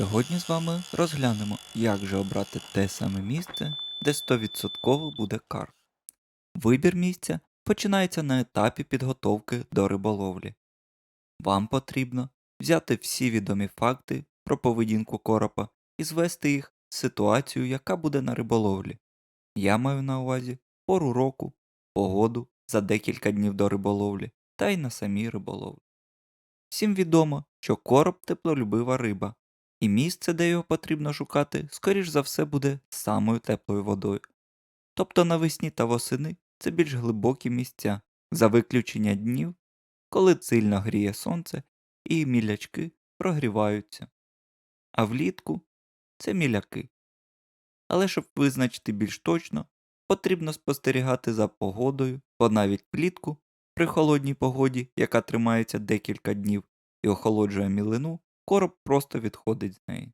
Сьогодні з вами розглянемо, як же обрати те саме місце, де 100% буде карп. Вибір місця починається на етапі підготовки до риболовлі. Вам потрібно взяти всі відомі факти про поведінку коропа і звести їх в ситуацію, яка буде на риболовлі. Я маю на увазі пору року, погоду за декілька днів до риболовлі та й на самій риболовлі. Всім відомо, що короб теплолюбива риба, і місце, де його потрібно шукати, скоріш за все буде самою теплою водою. Тобто навесні та восени це більш глибокі місця, за виключення днів, коли сильно гріє сонце і мілячки прогріваються. А влітку це міляки. Але щоб визначити більш точно, потрібно спостерігати за погодою, бо навіть влітку при холодній погоді, яка тримається декілька днів і охолоджує мілину, короб просто відходить з неї.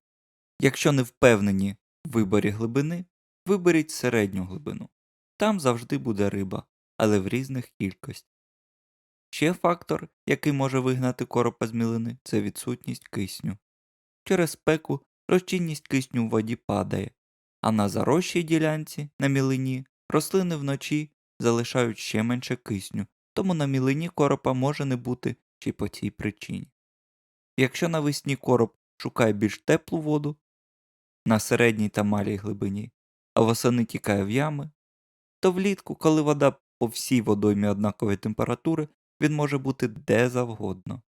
Якщо не впевнені в виборі глибини, виберіть середню глибину. Там завжди буде риба, але в різних кількостях. Ще фактор, який може вигнати коропа з мілини, це відсутність кисню. Через спеку розчинність кисню в воді падає, а на заросшій ділянці на мілині рослини вночі залишають ще менше кисню, тому на мілині коропа може не бути чи по цій причині. Якщо навесні короб шукає більш теплу воду на середній та малій глибині, а восени тікає в ями, то влітку, коли вода по всій водоймі однакової температури, він може бути де завгодно.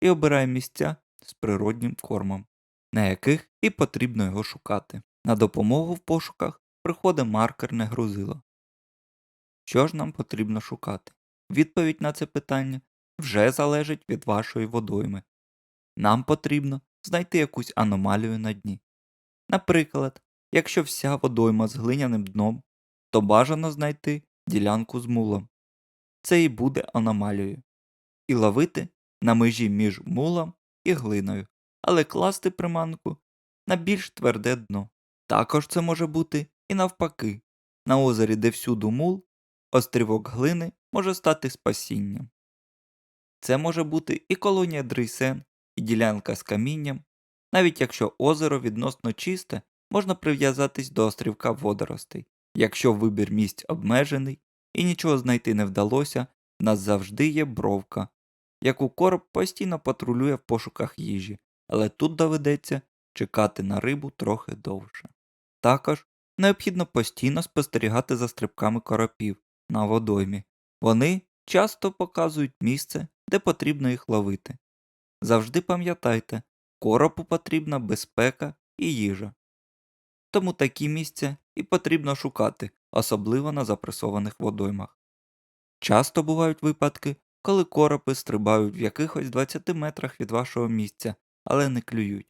І обирає місця з природнім кормом, на яких і потрібно його шукати. На допомогу в пошуках приходить маркерне грузило. Що ж нам потрібно шукати? Відповідь на це питання вже залежить від вашої водойми. Нам потрібно знайти якусь аномалію на дні. Наприклад, якщо вся водойма з глиняним дном, то бажано знайти ділянку з мулом. Це і буде аномалією. І ловити на межі між мулом і глиною, але класти приманку на більш тверде дно. Також це може бути і навпаки. На озері, де всюду мул, острівок глини може стати спасінням. Це може бути і колонія дрейсен, і ділянка з камінням. Навіть якщо озеро відносно чисте, можна прив'язатись до острівка водоростей. Якщо вибір місць обмежений і нічого знайти не вдалося, в нас завжди є бровка, яку короб постійно патрулює в пошуках їжі, але тут доведеться чекати на рибу трохи довше. Також необхідно постійно спостерігати за стрибками коропів на водоймі. Вони часто показують місце, де потрібно їх ловити. Завжди пам'ятайте, коропу потрібна безпека і їжа. Тому такі місця і потрібно шукати, особливо на запресованих водоймах. Часто бувають випадки, коли коропи стрибають в якихось 20 метрах від вашого місця, але не клюють.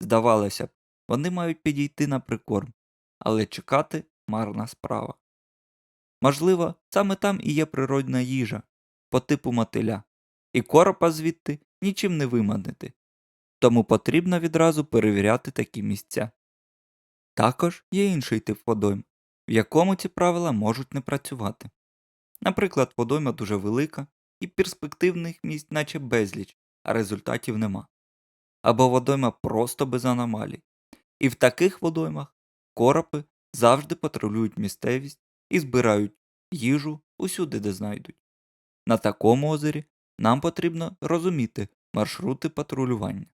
Здавалося б, вони мають підійти на прикорм, але чекати марна справа. Можливо, саме там і є природна їжа по типу мотиля, і коропа звідти нічим не виманити, тому потрібно відразу перевіряти такі місця. Також є інший тип водойм, в якому ці правила можуть не працювати. Наприклад, водойма дуже велика і перспективних місць наче безліч, а результатів нема. Або водойма просто без аномалій. І в таких водоймах коропи завжди патрулюють місцевість і збирають їжу усюди, де знайдуть. На такому озері нам потрібно розуміти маршрути патрулювання.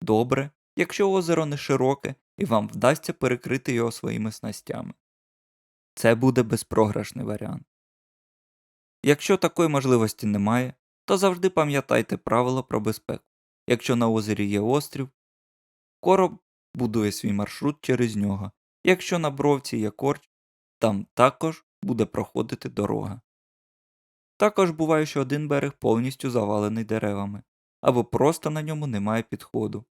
Добре, якщо озеро не широке і вам вдасться перекрити його своїми снастями. Це буде безпрограшний варіант. Якщо такої можливості немає, то завжди пам'ятайте правила про безпеку. Якщо на озері є острів, короб будує свій маршрут через нього. Якщо на бровці є корч, там також буде проходити дорога. Також буває, що один берег повністю завалений деревами, або просто на ньому немає підходу,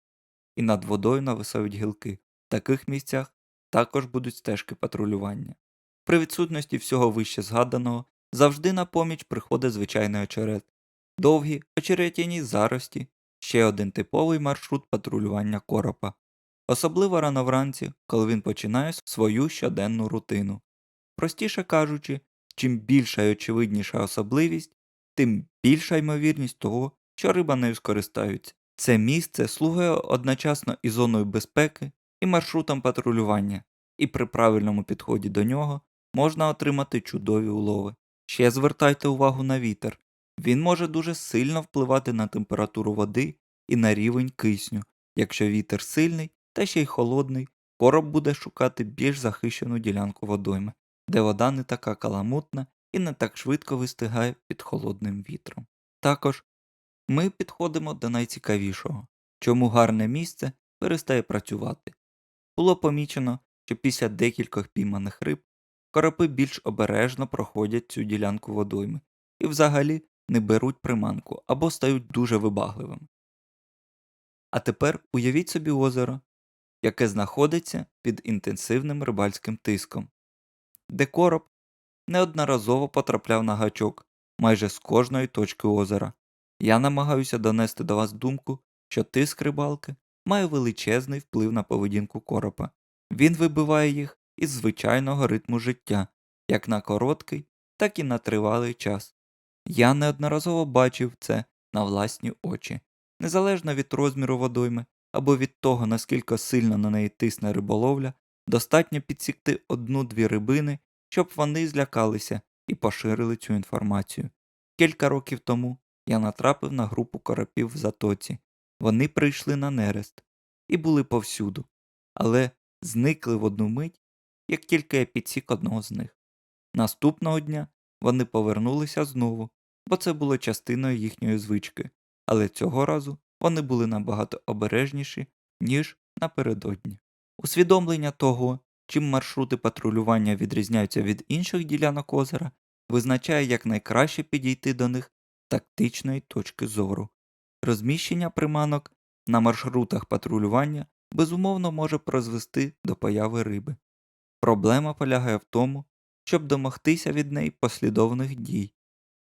і над водою нависають гілки. В таких місцях також будуть стежки патрулювання. При відсутності всього вище згаданого завжди на поміч приходить звичайний очерет, довгі очеретяні зарості, ще один типовий маршрут патрулювання коропа, особливо рано вранці, коли він починає свою щоденну рутину. Простіше кажучи, чим більша і очевидніша особливість, тим більша ймовірність того, що риба нею скористаються. Це місце слугує одночасно і зоною безпеки, і маршрутом патрулювання, і при правильному підході до нього можна отримати чудові улови. Ще звертайте увагу на вітер. Він може дуже сильно впливати на температуру води і на рівень кисню. Якщо вітер сильний та ще й холодний, короб буде шукати більш захищену ділянку водойми, де вода не така каламутна і не так швидко вистигає під холодним вітром. Також ми підходимо до найцікавішого, чому гарне місце перестає працювати. Було помічено, що після декількох пійманих риб коропи більш обережно проходять цю ділянку водойми і взагалі не беруть приманку або стають дуже вибагливими. А тепер уявіть собі озеро, яке знаходиться під інтенсивним рибальським тиском, де короб неодноразово потрапляв на гачок майже з кожної точки озера. Я намагаюся донести до вас думку, що тиск рибалки має величезний вплив на поведінку коропа. Він вибиває їх із звичайного ритму життя, як на короткий, так і на тривалий час. Я неодноразово бачив це на власні очі, незалежно від розміру водойми або від того, наскільки сильно на неї тисне риболовля, достатньо підсікти одну-дві рибини, щоб вони злякалися і поширили цю інформацію. Кілька років тому я натрапив на групу коропів в затоці. Вони прийшли на нерест і були повсюду, але зникли в одну мить, як тільки я підсік одного з них. Наступного дня вони повернулися знову, бо це було частиною їхньої звички, але цього разу вони були набагато обережніші, ніж напередодні. Усвідомлення того, чим маршрути патрулювання відрізняються від інших ділянок озера, визначає як найкраще підійти до них з тактичної точки зору. Розміщення приманок на маршрутах патрулювання безумовно може призвести до появи риби. Проблема полягає в тому, щоб домогтися від неї послідовних дій,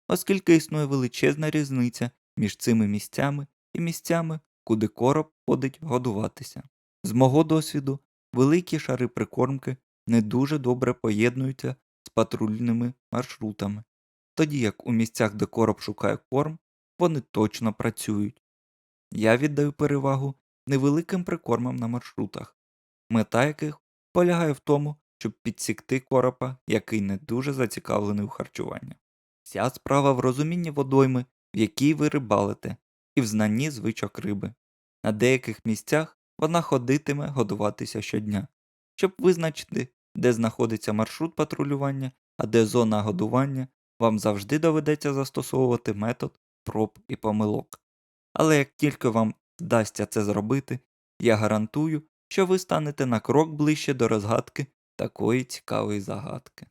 оскільки існує величезна різниця між цими місцями і місцями, куди короб ходить годуватися. З мого досвіду, великі шари прикормки не дуже добре поєднуються з патрульними маршрутами, тоді як у місцях, де короб шукає корм, вони точно працюють. Я віддаю перевагу невеликим прикормам на маршрутах, мета яких полягає в тому, щоб підсікти коропа, який не дуже зацікавлений у харчуванні. Вся справа в розумінні водойми, в якій ви рибалите, і в знанні звичок риби. На деяких місцях вона ходитиме годуватися щодня, щоб визначити, де знаходиться маршрут патрулювання, а де зона годування, вам завжди доведеться застосовувати метод проб і помилок. Але як тільки вам вдасться це зробити, я гарантую, що ви станете на крок ближче до розгадки такої цікавої загадки.